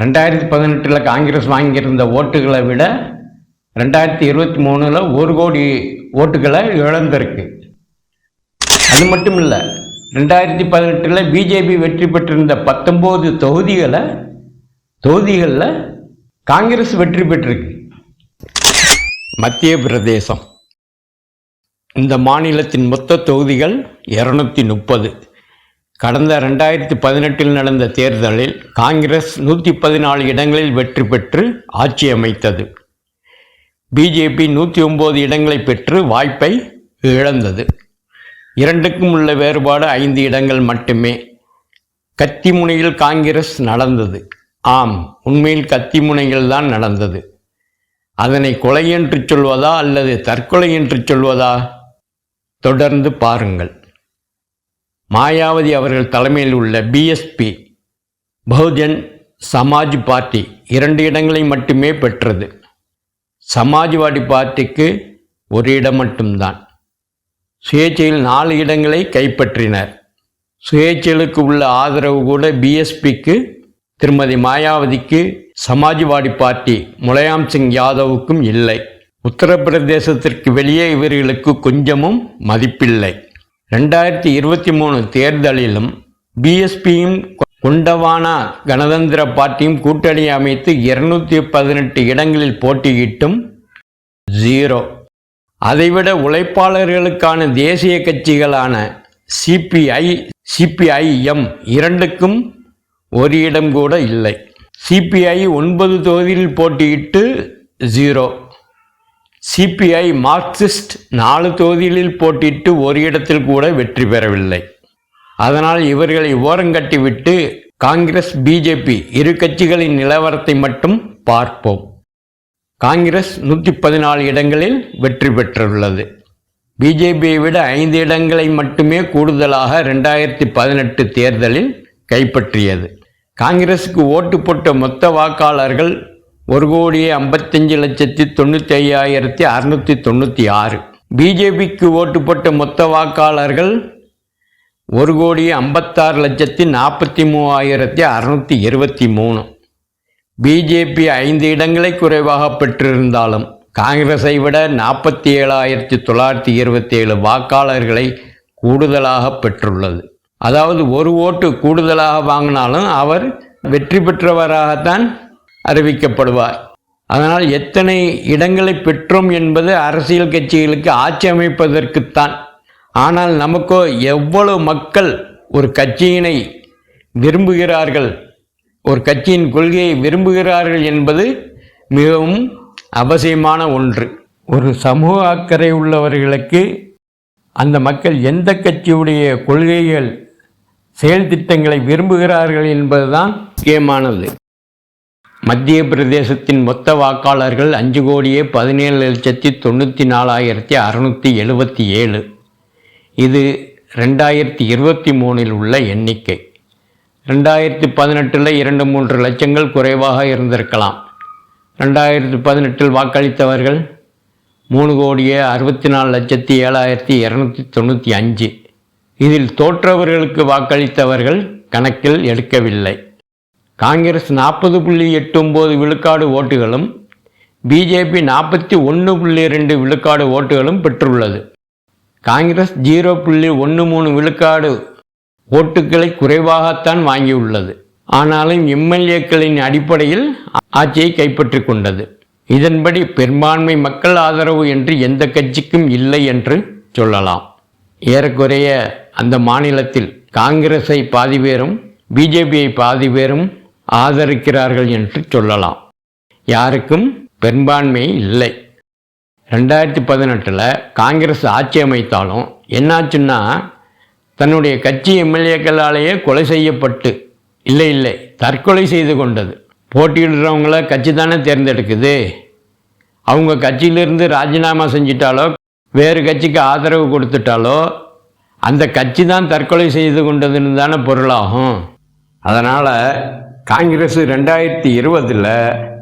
ரெண்டாயிரத்தி பதினெட்டில் காங்கிரஸ் வாங்கியிருந்த ஓட்டுகளை விட ரெண்டாயிரத்தி இருபத்தி மூணில் ஒரு கோடி ஓட்டுகளை இழந்திருக்கு. அது மட்டும் இல்லை ரெண்டாயிரத்தி பதினெட்டில் பிஜேபி வெற்றி பெற்றிருந்த பத்தொம்போது தொகுதிகளை தொகுதிகளில் காங்கிரஸ் வெற்றி பெற்றிருக்கு. மத்திய பிரதேசம். இந்த மாநிலத்தின் மொத்த தொகுதிகள் இரநூத்தி முப்பது. கடந்த ரெண்டாயிரத்தி பதினெட்டில் நடந்த தேர்தலில் காங்கிரஸ் நூற்றி பதினாலு இடங்களில் வெற்றி பெற்று ஆட்சி அமைத்தது. பிஜேபி நூற்றி ஒம்பது இடங்களை பெற்று வாய்ப்பை இழந்தது. இரண்டுக்கும் உள்ள வேறுபாடு ஐந்து இடங்கள் மட்டுமே. கத்தி முனையில் காங்கிரஸ் நடந்தது. ஆம் உண்மையில் கத்தி முனையில் தான் நடந்தது. அதனை கொலை என்று சொல்வதா அல்லது தற்கொலை என்று சொல்வதா? தொடர்ந்து பாருங்கள். மாயாவதி அவர்கள் தலைமையில் உள்ள பிஎஸ்பி பகுஜன் சமாஜ் பார்ட்டி இரண்டு இடங்களை மட்டுமே பெற்றது. சமாஜ்வாடி பார்ட்டிக்கு ஒரு இடம் மட்டும்தான். சுயேட்சையில் நாலு இடங்களை கைப்பற்றினர். சுயேட்சைகளுக்கு உள்ள ஆதரவு கூட பிஎஸ்பிக்கு திருமதி மாயாவதிக்கு சமாஜ்வாடி பார்ட்டி முலாயம் சிங் யாதவுக்கும் இல்லை. உத்தரப்பிரதேசத்திற்கு வெளியே இவர்களுக்கு கொஞ்சமும் மதிப்பில்லை. ரெண்டாயிரத்தி இருபத்தி மூணு தேர்தலிலும் பிஎஸ்பியும் குண்டவானா கணதந்திர பார்ட்டியும் கூட்டணி அமைத்து இருநூத்தி பதினெட்டு இடங்களில் போட்டியிட்டும் ஜீரோ அதைவிட உழைப்பாளர்களுக்கான தேசிய கட்சிகளான சிபிஐ சிபிஐஎம் இரண்டுக்கும் ஒரு இடம் கூட இல்லை. சிபிஐ ஒன்பது தொகுதியில் போட்டியிட்டு ஜீரோ சிபிஐ மார்க்சிஸ்ட் நாலு தொகுதிகளில் போட்டியிட்டு ஒரு இடத்தில் கூட வெற்றி பெறவில்லை. அதனால் இவர்களை ஓரங்கட்டிவிட்டு காங்கிரஸ் பிஜேபி இரு கட்சிகளின் நிலவரத்தை மட்டும் பார்ப்போம். காங்கிரஸ் நூற்றி பதினாலு இடங்களில் வெற்றி பெற்றுள்ளது. பிஜேபியை விட ஐந்து இடங்களை மட்டுமே கூடுதலாக ரெண்டாயிரத்தி பதினெட்டு தேர்தலில் கைப்பற்றியது. காங்கிரஸுக்கு ஓட்டு போட்ட மொத்த வாக்காளர்கள் ஒரு கோடியே ஐம்பத்தஞ்சு லட்சத்தி தொண்ணூற்றி ஐயாயிரத்தி அறுநூற்றி தொண்ணூற்றி ஆறு பிஜேபிக்கு ஓட்டு போட்ட மொத்த வாக்காளர்கள் ஒரு கோடியே ஐம்பத்தாறு லட்சத்தி நாற்பத்தி மூவாயிரத்தி அறுநூற்றி இருபத்தி மூணு. பிஜேபி ஐந்து இடங்களை குறைவாக பெற்றிருந்தாலும் காங்கிரஸை விட நாற்பத்தி ஏழாயிரத்தி தொள்ளாயிரத்தி இருபத்தி ஏழு வாக்காளர்களை கூடுதலாக பெற்றுள்ளது. அதாவது ஒரு ஓட்டு கூடுதலாக வாங்கினாலும் அவர் வெற்றி பெற்றவராகத்தான் அறிவிக்கப்படுவார் அதனால் எத்தனை இடங்களை பெற்றோம் என்பது அரசியல் கட்சிகளுக்கு ஆட்சி அமைப்பதற்குத்தான் ஆனால் நமக்கோ எவ்வளவு மக்கள் ஒரு கட்சியினை விரும்புகிறார்கள் ஒரு கட்சியின் கொள்கையை விரும்புகிறார்கள் என்பது மிகவும் அவசியமான ஒன்று. ஒரு சமூக அக்கறை உள்ளவர்களுக்கு அந்த மக்கள் எந்த கட்சியுடைய கொள்கைகள் செயல் திட்டங்களை விரும்புகிறார்கள் என்பதுதான் முக்கியமானது. மத்திய பிரதேசத்தின் மொத்த வாக்காளர்கள் அஞ்சு கோடியே பதினேழு லட்சத்தி தொண்ணூற்றி நாலாயிரத்தி அறுநூற்றி எழுபத்தி ஏழு. இது ரெண்டாயிரத்தி இருபத்தி மூணில் உள்ள எண்ணிக்கை. ரெண்டாயிரத்தி பதினெட்டில் இரண்டு மூன்று லட்சங்கள் குறைவாக இருந்திருக்கலாம். ரெண்டாயிரத்தி பதினெட்டில் வாக்களித்தவர்கள் மூணு கோடியே அறுபத்தி நாலு லட்சத்தி ஏழாயிரத்தி இரநூத்தி தொண்ணூற்றி அஞ்சு. இதில் தோற்றவர்களுக்கு வாக்களித்தவர்கள் கணக்கில் எடுக்கவில்லை. காங்கிரஸ் நாற்பது புள்ளி எட்டு ஒம்பது விழுக்காடு ஓட்டுகளும் பிஜேபி நாற்பத்தி ஒன்று புள்ளி ரெண்டு விழுக்காடு ஓட்டுகளும் பெற்றுள்ளது. காங்கிரஸ் ஜீரோ புள்ளி ஒன்று மூணு விழுக்காடு ஓட்டுகளை குறைவாகத்தான் வாங்கியுள்ளது. ஆனாலும் எம்எல்ஏக்களின் அடிப்படையில் ஆட்சியை கைப்பற்றி கொண்டது. இதன்படி பெரும்பான்மை மக்கள் ஆதரவு என்று எந்த கட்சிக்கும் இல்லை என்று சொல்லலாம். ஏறக்குறைய அந்த மாநிலத்தில் காங்கிரஸை பாதி பேரும் பிஜேபியை பாதி பேரும் ஆதரிக்கிறார்கள் என்று சொல்லலாம். யாருக்கும் பெரும்பான்மை இல்லை. ரெண்டாயிரத்தி பதினெட்டில் காங்கிரஸ் ஆட்சி அமைத்தாலும் என்னாச்சுன்னா தன்னுடைய கட்சி எம்எல்ஏக்களாலேயே கொலை செய்யப்பட்டு இல்லை இல்லை தற்கொலை செய்து கொண்டது. போட்டியிடுறவங்கள கட்சி தானே தேர்ந்தெடுக்குது. அவங்க கட்சியிலிருந்து ராஜினாமா செஞ்சிட்டாலோ வேறு கட்சிக்கு ஆதரவு கொடுத்துட்டாலோ அந்த கட்சி தான் தற்கொலை செய்து கொண்டதுன்னு தானே பொருளாகும். அதனால் காங்கிரஸ் ரெண்டாயிரத்தி இருபதில்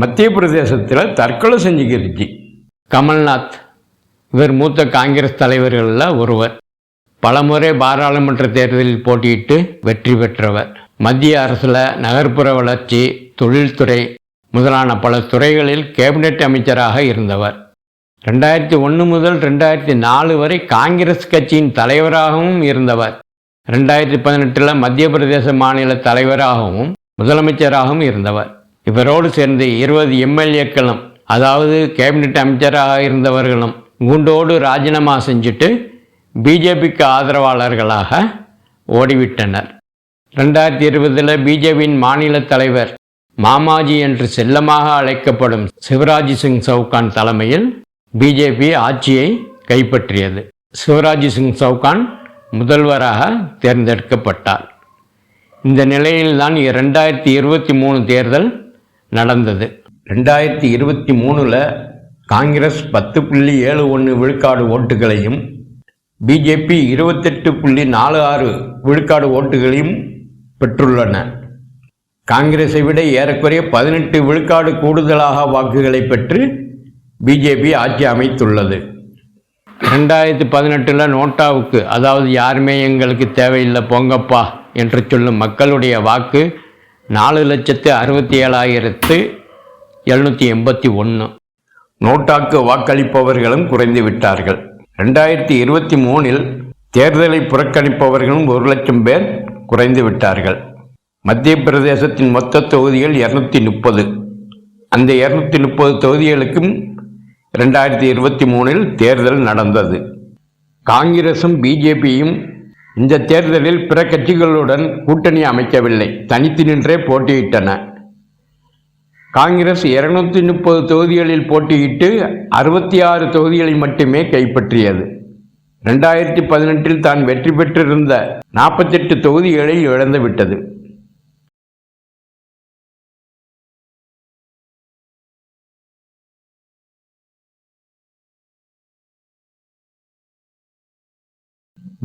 மத்திய பிரதேசத்தில் தற்கொலை செஞ்சுக்கிருச்சு. கமல்நாத் இவர் மூத்த காங்கிரஸ் தலைவர்களில் ஒருவர். பலமுறை பாராளுமன்ற தேர்தலில் போட்டியிட்டு வெற்றி பெற்றவர். மத்திய அரசில் நகர்ப்புற வளர்ச்சி தொழில்துறை முதலான பல துறைகளில் கேபினெட் அமைச்சராக இருந்தவர். ரெண்டாயிரத்தி ஒன்று முதல் ரெண்டாயிரத்தி நாலு வரை காங்கிரஸ் கட்சியின் தலைவராகவும் இருந்தவர். ரெண்டாயிரத்தி பதினெட்டில் மத்திய பிரதேச மாநில தலைவராகவும் முதலமைச்சராகவும் இருந்தவர். இவரோடு சேர்ந்து இருபது எம்எல்ஏக்களும் அதாவது கேபினெட் அமைச்சராக இருந்தவர்களும் குண்டோடு ராஜினாமா செஞ்சுட்டு பிஜேபிக்கு ஆதரவாளர்களாக ஓடிவிட்டனர். ரெண்டாயிரத்தி இருபதில் பிஜேபியின் மாநில தலைவர் மாமாஜி என்று செல்லமாக அழைக்கப்படும் சிவராஜ் சிங் சவுகான் தலைமையில் பிஜேபி ஆட்சியை கைப்பற்றியது. சிவராஜ் சிங் சவுகான் முதல்வராக தேர்ந்தெடுக்கப்பட்டார். இந்த நிலையில்தான் ரெண்டாயிரத்தி இருபத்தி மூணு தேர்தல் நடந்தது. ரெண்டாயிரத்தி இருபத்தி மூணில் காங்கிரஸ் பத்து புள்ளி ஏழு ஒன்று விழுக்காடு ஓட்டுகளையும் பிஜேபி இருபத்தெட்டு புள்ளி நாலு ஆறு விழுக்காடு ஓட்டுகளையும் பெற்றுள்ளன. காங்கிரஸை விட ஏறக்குறைய பதினெட்டு விழுக்காடு கூடுதலாக வாக்குகளை பெற்று பிஜேபி ஆட்சி அமைத்துள்ளது. ரெண்டாயிரத்தி பதினெட்டில் நோட்டாவுக்கு அதாவது யாருமே எங்களுக்கு தேவையில்லை போங்கப்பா என்று சொல்லும் மக்களுடைய வாக்கு நாலு லட்சத்து அறுபத்தி ஏழாயிரத்து எழுநூற்றி எண்பத்தி ஒன்று நோட்டாக்கு வாக்களிப்பவர்களும் குறைந்து விட்டார்கள். ரெண்டாயிரத்தி இருபத்தி மூணில் தேர்தலை புறக்கணிப்பவர்களும் ஒரு லட்சம் பேர் குறைந்து விட்டார்கள். மத்திய பிரதேசத்தின் மொத்த தொகுதிகள் இரநூத்தி முப்பது. அந்த இரநூத்தி முப்பது தொகுதிகளுக்கும் ரெண்டாயிரத்தி இருபத்தி மூணில் தேர்தல் நடந்தது. காங்கிரசும் பிஜேபியும் இந்த தேர்தலில் பிற கட்சிகளுடன் கூட்டணி அமைக்கவில்லை. தனித்து நின்றே போட்டியிட்டன. காங்கிரஸ் இருநூத்தி முப்பது தொகுதிகளில் போட்டியிட்டு அறுபத்தி ஆறு தொகுதிகளை மட்டுமே கைப்பற்றியது. ரெண்டாயிரத்தி பதினெட்டில் தான் வெற்றி பெற்றிருந்த நாற்பத்தெட்டு தொகுதிகளை இழந்துவிட்டது.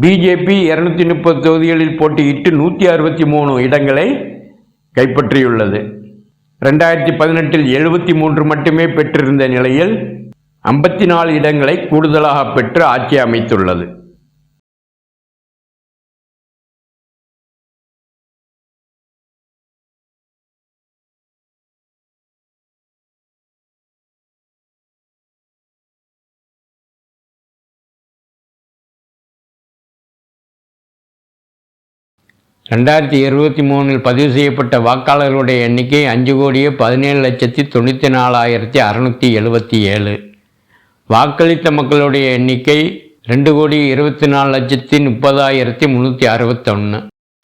பிஜேபி இருநூத்தி முப்பது தொகுதிகளில் போட்டியிட்டு நூற்றி அறுபத்தி மூணு இடங்களை கைப்பற்றியுள்ளது. ரெண்டாயிரத்தி பதினெட்டில் எழுபத்தி மூன்று மட்டுமே பெற்றிருந்த நிலையில் ஐம்பத்தி நாலு இடங்களை கூடுதலாக பெற்று ஆட்சி அமைத்துள்ளது. ரெண்டாயிரத்தி இருபத்தி மூணில் பதிவு செய்யப்பட்ட வாக்காளர்களுடைய எண்ணிக்கை அஞ்சு கோடியே பதினேழு லட்சத்தி தொண்ணூற்றி நாலாயிரத்தி அறநூற்றி எழுபத்தி ஏழு. வாக்களித்த மக்களுடைய எண்ணிக்கை ரெண்டு கோடி இருபத்தி நாலு லட்சத்தி முப்பதாயிரத்தி முந்நூற்றி அறுபத்தொன்று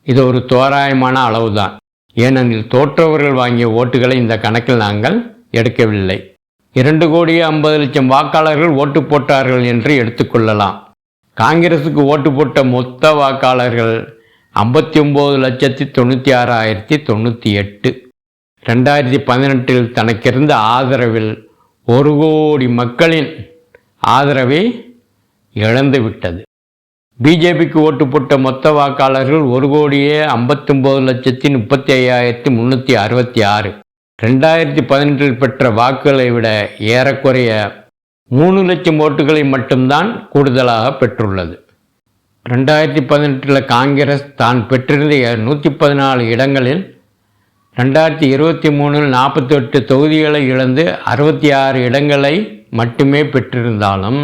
இது ஒரு தோராயமான அளவு தான் ஏனெனில் தோற்றவர்கள் வாங்கிய ஓட்டுகளை இந்த கணக்கில் நாங்கள் எடுக்கவில்லை. இரண்டு கோடியே ஐம்பது லட்சம் வாக்காளர்கள் ஓட்டு போட்டார்கள் என்று எடுத்துக்கொள்ளலாம் காங்கிரசுக்கு ஓட்டு போட்ட மொத்த வாக்காளர்கள் ஐம்பத்தி ஒம்பது லட்சத்தி தொண்ணூற்றி ஆறாயிரத்தி தொண்ணூற்றி எட்டு. ரெண்டாயிரத்தி பதினெட்டில் தனக்கிருந்த ஆதரவில் ஒரு கோடி மக்களின் ஆதரவை இழந்து விட்டது பிஜேபிக்கு ஓட்டு போட்ட மொத்த வாக்காளர்கள் ஒரு கோடியே ஐம்பத்தொம்போது லட்சத்தி முப்பத்தி ஐயாயிரத்தி முந்நூற்றி அறுபத்தி ஆறு. ரெண்டாயிரத்தி பதினெட்டில் பெற்ற வாக்குகளை விட ஏறக்குறைய மூணு லட்சம் ஓட்டுகளை மட்டும்தான் கூடுதலாக பெற்றுள்ளது. ரெண்டாயிரத்தி பதினெட்டில் காங்கிரஸ் தான் பெற்றிருந்த நூற்றி பதினாலு இடங்களில் ரெண்டாயிரத்தி இருபத்தி மூணில் நாற்பத்தெட்டு தொகுதிகளை இழந்து அறுபத்தி ஆறு இடங்களை மட்டுமே பெற்றிருந்தாலும்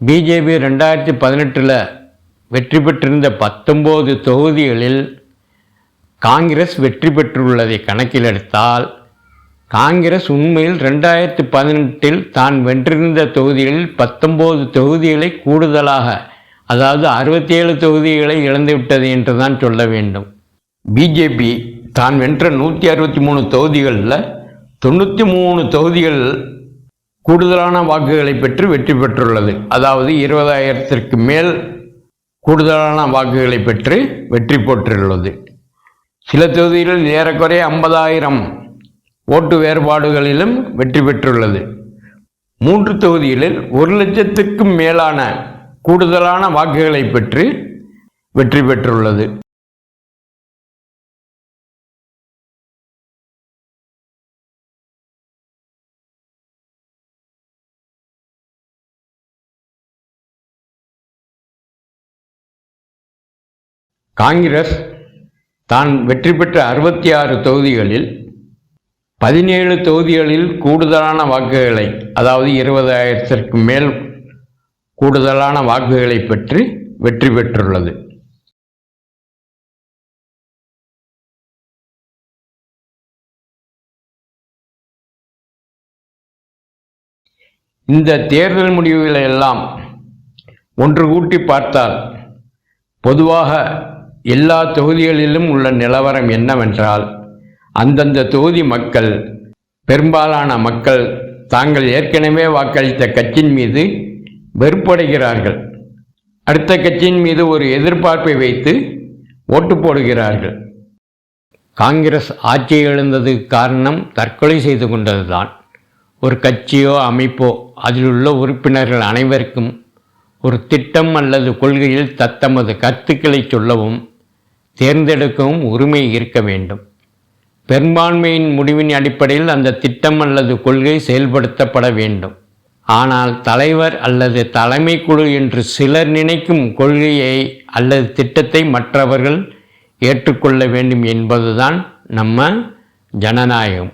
பிஜேபி ரெண்டாயிரத்தி பதினெட்டில் வெற்றி பெற்றிருந்த பத்தொம்போது தொகுதிகளில் காங்கிரஸ் வெற்றி பெற்றுள்ளதை கணக்கிலெடுத்தால் காங்கிரஸ் உண்மையில் ரெண்டாயிரத்தி பதினெட்டில் தான் வென்றிருந்த தொகுதிகளில் பத்தொம்போது தொகுதிகளை கூடுதலாக அதாவது அறுபத்தி ஏழு தொகுதிகளை இழந்துவிட்டது என்று தான் சொல்ல வேண்டும். பிஜேபி தான் வென்ற நூற்றி அறுபத்தி மூணு தொகுதிகளில் தொண்ணூற்றி மூணு தொகுதிகள் கூடுதலான வாக்குகளை பெற்று வெற்றி பெற்றுள்ளது. அதாவது இருபதாயிரத்திற்கு மேல் கூடுதலான வாக்குகளை பெற்று வெற்றி பெற்றுள்ளது. சில தொகுதிகளில் ஏறக்குறைய ஐம்பதாயிரம் ஓட்டு வேறுபாடுகளிலும் வெற்றி பெற்றுள்ளது. மூன்று தொகுதிகளில் ஒரு லட்சத்துக்கும் மேலான கூடுதலான வாக்குகளை பெற்று வெற்றி பெற்றுள்ளது. காங்கிரஸ் தான் வெற்றி பெற்ற அறுபத்தி ஆறு தொகுதிகளில் பதினேழு தொகுதிகளில் கூடுதலான வாக்குகளை அதாவது இருபதாயிரத்திற்கு மேல் கூடுதலான வாக்குகளை பெற்று வெற்றி பெற்றுள்ளது. இந்த தேர்தல் முடிவுகளை எல்லாம் ஒன்று கூட்டி பார்த்தால் பொதுவாக எல்லா தொகுதிகளிலும் உள்ள நிலவரம் என்னவென்றால் அந்தந்த தொகுதி மக்கள் பெரும்பாலான மக்கள் தாங்கள் ஏற்கனவே வாக்களித்த கட்சியின் மீது வெறுப்படைகிறார்கள். அடுத்த கட்சியின் மீது ஒரு எதிர்பார்ப்பை வைத்து ஓட்டு போடுகிறார்கள். காங்கிரஸ் ஆட்சி எழுந்தது காரணம் தற்கொலை செய்து கொண்டதுதான். ஒரு கட்சியோ அமைப்போ அதில் உள்ள உறுப்பினர்கள் அனைவருக்கும் ஒரு திட்டம் அல்லது கொள்கையில் தத்தமது கருத்துக்களை சொல்லவும் தேர்ந்தெடுக்கவும் உரிமை இருக்க வேண்டும். பெரும்பான்மையின் முடிவின் அடிப்படையில் அந்த திட்டம் அல்லது கொள்கை செயல்படுத்தப்பட வேண்டும். ஆனால் தலைவர் அல்லது தலைமை குழு என்று சிலர் நினைக்கும் கொள்கையை அல்லது திட்டத்தை மற்றவர்கள் ஏற்றுக்கொள்ள வேண்டும் என்பதுதான் நம்ம ஜனநாயகம்.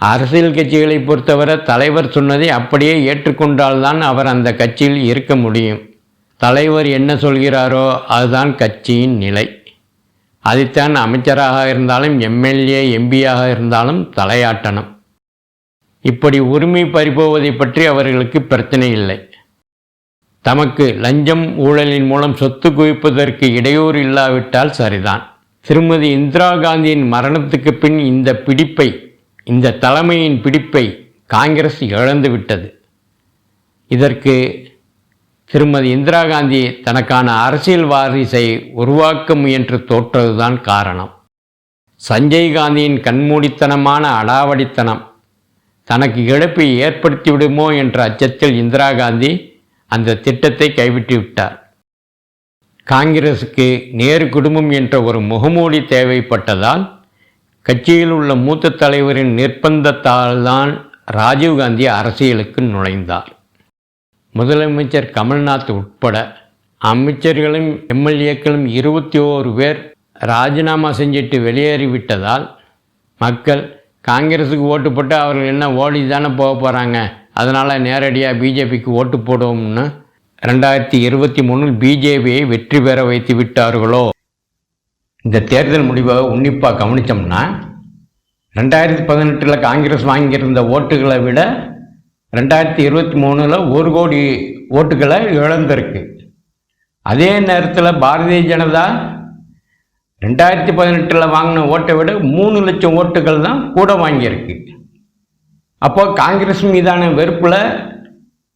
அரசியல் கட்சிகளை பொறுத்தவரை தலைவர் சொன்னதை அப்படியே ஏற்றுக்கொண்டால்தான் அவர் அந்த கட்சியில் இருக்க முடியும். தலைவர் என்ன சொல்கிறாரோ அதுதான் கட்சியின் நிலை. அதைத்தான் அமைச்சராக இருந்தாலும் எம்எல்ஏ எம்பியாக இருந்தாலும் தலையாட்டணும். இப்படி உரிமை பறிபோவதை பற்றி அவர்களுக்கு பிரச்சனை இல்லை. தமக்கு லஞ்சம் ஊழலின் மூலம் சொத்து குவிப்பதற்கு இடையூறு இல்லாவிட்டால் சரிதான். திருமதி இந்திரா காந்தியின் மரணத்துக்கு பின் இந்த பிடிப்பை இந்த தலைமையின் பிடிப்பை காங்கிரஸ் இழந்துவிட்டது இதற்கு திருமதி இந்திரா காந்தி தனக்கான அரசியல் வாரிசை உருவாக்க முயன்று தோற்றதுதான் காரணம். சஞ்சய் காந்தியின் கண்மூடித்தனமான அடாவடித்தனம் தனக்கு இழப்பை ஏற்படுத்திவிடுமோ என்ற அச்சத்தில் இந்திரா காந்தி அந்த திட்டத்தை கைவிட்டு விட்டார் காங்கிரசுக்கு நேரு குடும்பம் என்ற ஒரு முகமூடி தேவைப்பட்டதால் கட்சியில் உள்ள மூத்த தலைவரின் நிர்பந்தத்தால் தான் ராஜீவ்காந்தி அரசியலுக்கு நுழைந்தார். முதலமைச்சர் கமல்நாத் உட்பட அமைச்சர்களும் எம்எல்ஏக்களும் இருபத்தி ஓரு பேர் ராஜினாமா செஞ்சிட்டு வெளியேறிவிட்டதால் மக்கள் காங்கிரஸுக்கு ஓட்டு போட்டு அவர்கள் என்ன ஓடி தானே போக போகிறாங்க அதனால் நேரடியாக பிஜேபிக்கு ஓட்டு போடுவோம்னு ரெண்டாயிரத்தி இருபத்தி மூணில் பிஜேபியை வெற்றி பெற வைத்து விட்டார்களோ? இந்த தேர்தல் முடிவை உன்னிப்பாக கவனித்தோம்னா ரெண்டாயிரத்தி பதினெட்டில் காங்கிரஸ் வாங்கியிருந்த ஓட்டுகளை விட ரெண்டாயிரத்தி இருபத்தி மூணில் ஒரு கோடி ஓட்டுகளை இழந்திருக்கு. அதே நேரத்தில் பாரதிய ஜனதா ரெண்டாயிரத்தி பதினெட்டில் வாங்கின ஓட்டை விட மூணு லட்சம் ஓட்டுகள் தான் கூட வாங்கியிருக்கு. அப்போ காங்கிரஸ் மீதான வெறுப்பில்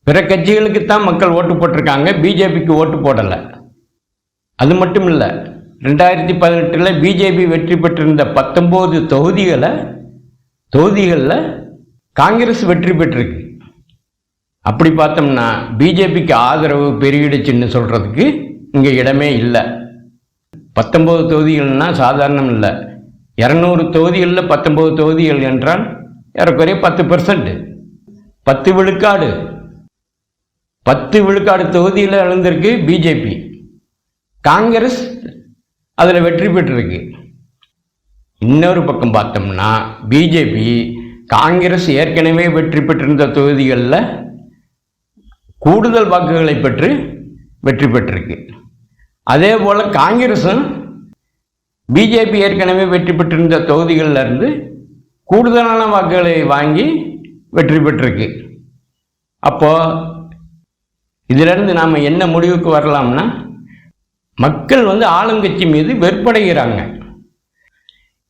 பிற கட்சிகளுக்கு தான் மக்கள் ஓட்டு போட்டிருக்காங்க பிஜேபிக்கு ஓட்டு போடலை. அது மட்டும் இல்லை ரெண்டாயிரத்தி பதினெட்டில் பிஜேபி வெற்றி பெற்றிருந்த பத்தொம்போது தொகுதிகளை தொகுதிகளில் காங்கிரஸ் வெற்றி பெற்றிருக்கு. அப்படி பார்த்தோம்னா பிஜேபிக்கு ஆதரவு பெருகிடுச்சுன்னு சொல்கிறதுக்கு இங்கே இடமே இல்லை. பத்தொம்போது தொகுதிகள்னால் சாதாரணம் இல்லை. இரநூறு தொகுதிகளில் பத்தொம்போது தொகுதிகள் என்றால் ஏறக்குறைய பத்து பெர்சன்ட் பத்து விழுக்காடு. பத்து விழுக்காடு தொகுதியில் இழந்திருக்கு பிஜேபி. காங்கிரஸ் அதில் வெற்றி பெற்றிருக்கு. இன்னொரு பக்கம் பார்த்தோம்னா பிஜேபி காங்கிரஸ் ஏற்கனவே வெற்றி பெற்றிருந்த தொகுதிகளில் கூடுதல் வாக்குகளை பெற்று வெற்றி பெற்றிருக்கு. அதே போல் காங்கிரஸும் பிஜேபி ஏற்கனவே வெற்றி பெற்றிருந்த தொகுதிகளில் இருந்து கூடுதலான வாக்குகளை வாங்கி வெற்றி பெற்றிருக்கு. அப்போது இதிலிருந்து நாம் என்ன முடிவுக்கு வரலாம்னா மக்கள் வந்து ஆளுங்கட்சி மீது வெறுப்படைகிறாங்க.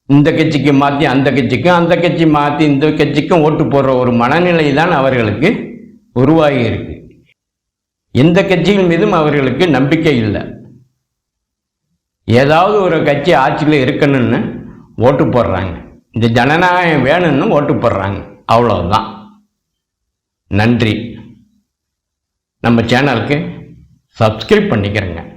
இந்த கட்சிக்கு மாற்றி அந்த கட்சிக்கும் அந்த கட்சி மாற்றி இந்த கட்சிக்கும் ஓட்டு போடுற ஒரு மனநிலை தான் அவர்களுக்கு உருவாகி இருக்கு. எந்த கட்சியின் மீதும் அவர்களுக்கு நம்பிக்கை இல்லை. ஏதாவது ஒரு கட்சி ஆட்சியில் இருக்கணும்னு ஓட்டு போடுறாங்க. இந்த ஜனநாயகம் வேணும்னு ஓட்டு போடுறாங்க. அவ்வளோதான் நன்றி. நம்ம சேனலுக்கு சப்ஸ்கிரைப் பண்ணிக்கிறேங்க.